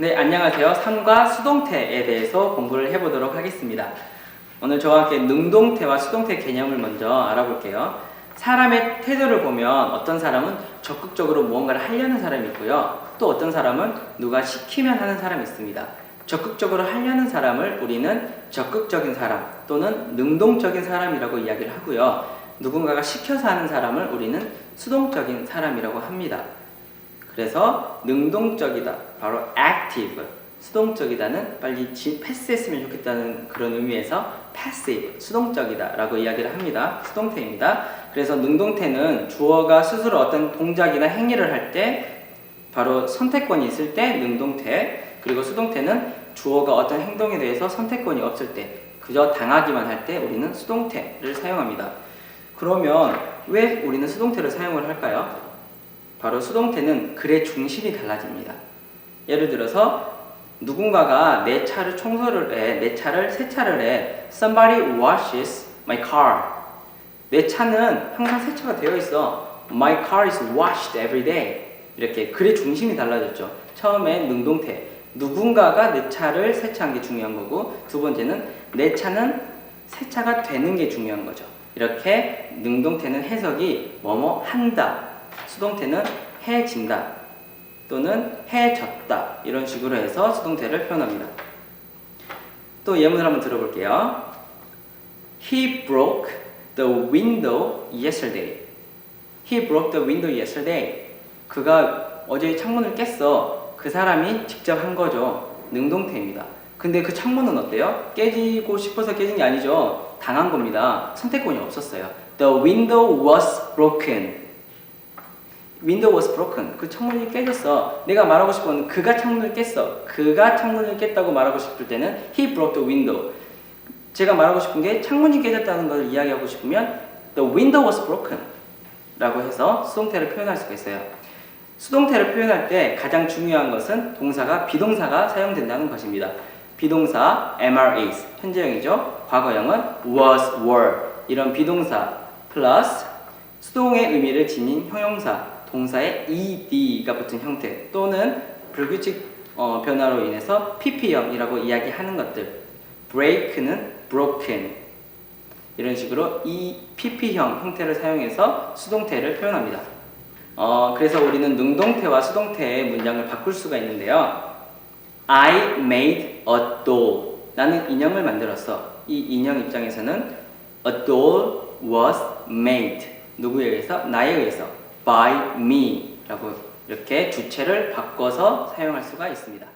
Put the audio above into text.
네, 안녕하세요. 상과 수동태에 대해서 공부를 해보도록 하겠습니다. 오늘 저와 함께 능동태와 수동태 개념을 먼저 알아볼게요. 사람의 태도를 보면 어떤 사람은 적극적으로 무언가를 하려는 사람이 있고요. 또 어떤 사람은 누가 시키면 하는 사람이 있습니다. 적극적으로 하려는 사람을 우리는 적극적인 사람 또는 능동적인 사람이라고 이야기를 하고요. 누군가가 시켜서 하는 사람을 우리는 수동적인 사람이라고 합니다. 그래서 능동적이다. 바로 active. 수동적이다는 빨리 지, 패스했으면 좋겠다는 그런 의미에서 passive. 수동적이다라고 이야기를 합니다. 수동태입니다. 그래서 능동태는 주어가 스스로 어떤 동작이나 행위를 할 때 바로 선택권이 있을 때 능동태. 그리고 수동태는 주어가 어떤 행동에 대해서 선택권이 없을 때 그저 당하기만 할 때 우리는 수동태를 사용합니다. 그러면 왜 우리는 수동태를 사용을 할까요? 바로 수동태는 글의 중심이 달라집니다. 예를 들어서 누군가가 내 차를 청소를 해, 내 차를 세차를 해. Somebody washes my car. 내 차는 항상 세차가 되어 있어. My car is washed every day. 이렇게 글의 중심이 달라졌죠. 처음엔 능동태. 누군가가 내 차를 세차한 게 중요한 거고, 두 번째는 내 차는 세차가 되는 게 중요한 거죠. 이렇게 능동태는 해석이 뭐뭐 한다. 수동태는 해진다 또는 해졌다 이런 식으로 해서 수동태를 표현합니다. 또 예문을 한번 들어볼게요. He broke the window yesterday. He broke the window yesterday. 그가 어제 창문을 깼어. 그 사람이 직접 한 거죠. 능동태입니다. 근데 그 창문은 어때요? 깨지고 싶어서 깨진 게 아니죠. 당한 겁니다. 선택권이 없었어요. The window was broken. Window was broken. 그 창문이 깨졌어. 내가 말하고 싶은 건 그가 창문을 깼어. 그가 창문을 깼다고 말하고 싶을 때는 he broke the window. 제가 말하고 싶은 게 창문이 깨졌다는 걸 이야기하고 싶으면 the window was broken. 라고 해서 수동태를 표현할 수가 있어요. 수동태를 표현할 때 가장 중요한 것은 동사가 비동사가 사용된다는 것입니다. 비동사 MRAs 현재형이죠. 과거형은 was, were 이런 비동사 플러스 수동의 의미를 지닌 형용사 동사의 ed가 붙은 형태 또는 불규칙 어, 변화로 인해서 pp형이라고 이야기하는 것들 break는 broken 이런 식으로 이 pp형 형태를 사용해서 수동태를 표현합니다. 어, 그래서 우리는 능동태와 수동태의 문장을 바꿀 수가 있는데요. I made a doll. 나는 인형을 만들었어. 이 인형 입장에서는 a doll was made. 누구에 의해서? 나에 의해서. By me. 라고 이렇게 주체를 바꿔서 사용할 수가 있습니다.